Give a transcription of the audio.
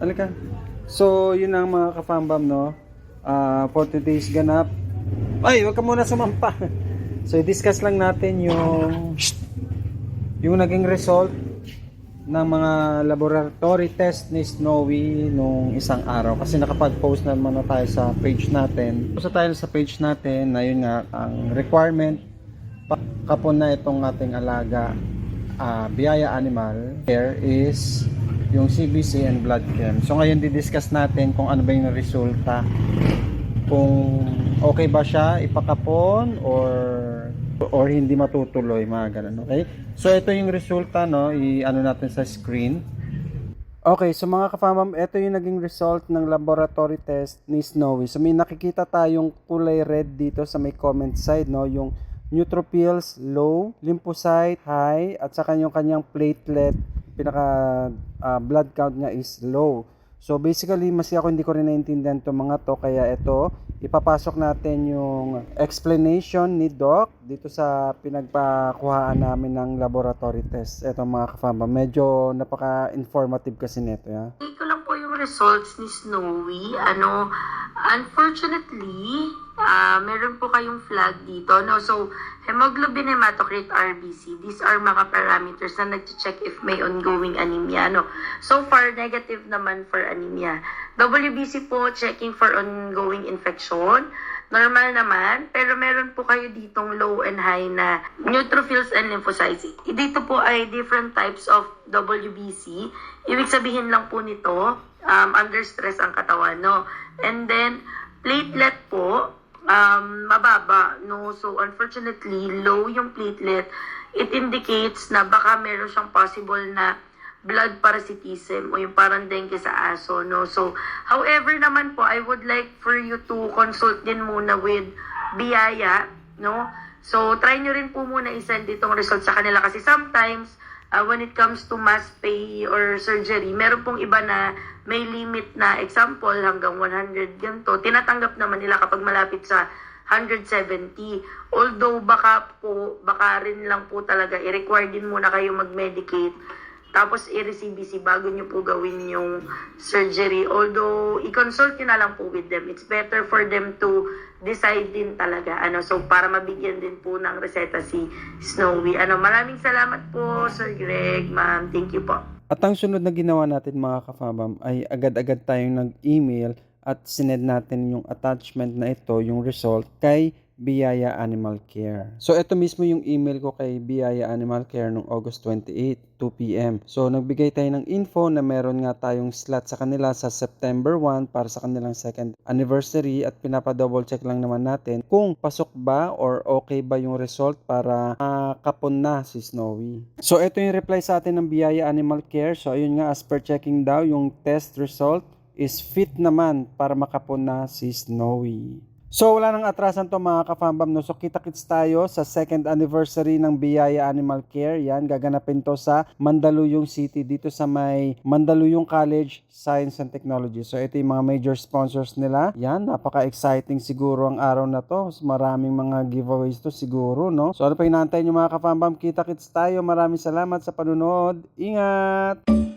Halika. So, yun ang mga ka-fambam, no? Ah, for today's ganap. Ay, wag ka muna sumampa. So, i-discuss lang natin yung yung naging result ng mga laboratory test ni Snowy nung isang araw kasi nakapag-post naman na tayo sa page natin. Post tayo sa page natin na yun nga ang requirement kapon na itong ating alaga ah, biyaya animal care is yung CBC and blood chem. So ngayon didiscuss natin kung ano ba yung resulta. Kung okay ba siya ipakapon or or hindi matutuloy mga ganun, okay? So ito yung resulta no, i-ano natin sa screen. Okay, so mga kafamam, ito yung naging result ng laboratory test ni Snowy. So may nakikita tayong kulay red dito sa may comment side, no? Yung neutrophils low, lymphocyte high, at saka yung kanyang platelet, pinaka ah, blood count niya is low. So basically, mas ako hindi ko rin naintindihan itong mga to, kaya ito, ipapasok natin yung explanation ni Doc dito sa pinagpakuhaan namin ng laboratory test. Ito mga kafamba, medyo napaka-informative kasi nito. Ya. Ito lang po yung results ni Snowy. Ano, unfortunately, ah meron kayong flag dito. No? So, hemoglobin, hematocrit, RBC, these are mga parameters na nag-check if may ongoing anemia. No? So far, negative naman for anemia. WBC po, checking for ongoing infection. Normal naman, pero meron po kayo ditong low and high na neutrophils and lymphocytes. Dito po ay different types of WBC. Ibig sabihin lang po nito, um, under stress ang katawan, no? And then, platelet po, um, mababa, no? So, unfortunately, low yung platelet. It indicates na baka meron siyang possible na blood parasitism o yung parang dengue sa aso, no? So, however naman po, I would like for you to consult din muna with Biyaya, no? So, try nyo rin po muna isend itong result sa kanila kasi sometimes, uh, when it comes to mass pay or surgery, meron pong iba na may limit na example hanggang 100 ganito. Tinatanggap naman nila kapag malapit sa 170. Although baka po, baka rin lang po talaga, i-require din muna kayo mag-medicate tapos i-CBC bago nyo po gawin yung surgery. Although, i-consult nyo na lang po with them. It's better for them to decide din talaga. Ano, so, para mabigyan din po ng reseta si Snowy. Ano, maraming salamat po, Sir Greg, ma'am. Thank you po. At ang sunod na ginawa natin mga kafabam ay agad-agad tayong nag-email at sinend natin yung attachment na ito, yung result, kay Biyaya Animal Care. So, ito mismo yung email ko kay Biyaya Animal Care noong August 28, 2 p.m. So, nagbigay tayo ng info na meron nga tayong slot sa kanila sa September 1 para sa kanilang second anniversary at pinapa-double check lang naman natin kung pasok ba or okay ba yung result para makapon na si Snowy. So, ito yung reply sa atin ng Biyaya Animal Care. So, ayun nga, as per checking daw, yung test result is fit naman para makapon na si Snowy. So wala nang atrasan to mga kafambam no. So kita-kits tayo sa second anniversary ng Biyaya Animal Care. Yan, gaganapin to sa Mandaluyong City dito sa may Mandaluyong College Science and Technology. So ito yung mga major sponsors nila. Yan, napaka-exciting siguro ang araw na to. Maraming mga giveaways to siguro, no? So ano pa hinahantay nyo mga kafambam? Kita-kits tayo. Maraming salamat sa panunood. Ingat!